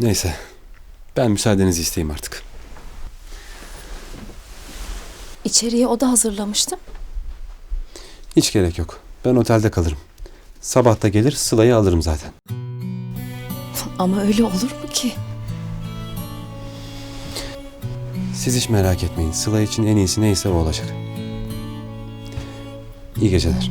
Neyse. Ben müsaadenizi isteyeyim artık. İçeriye oda hazırlamıştım. Hiç gerek yok. Ben otelde kalırım. Sabah da gelir Sıla'yı alırım zaten. Ama öyle olur mu ki? Siz hiç merak etmeyin. Sıla için en iyisi neyse o olacak. İyi geceler.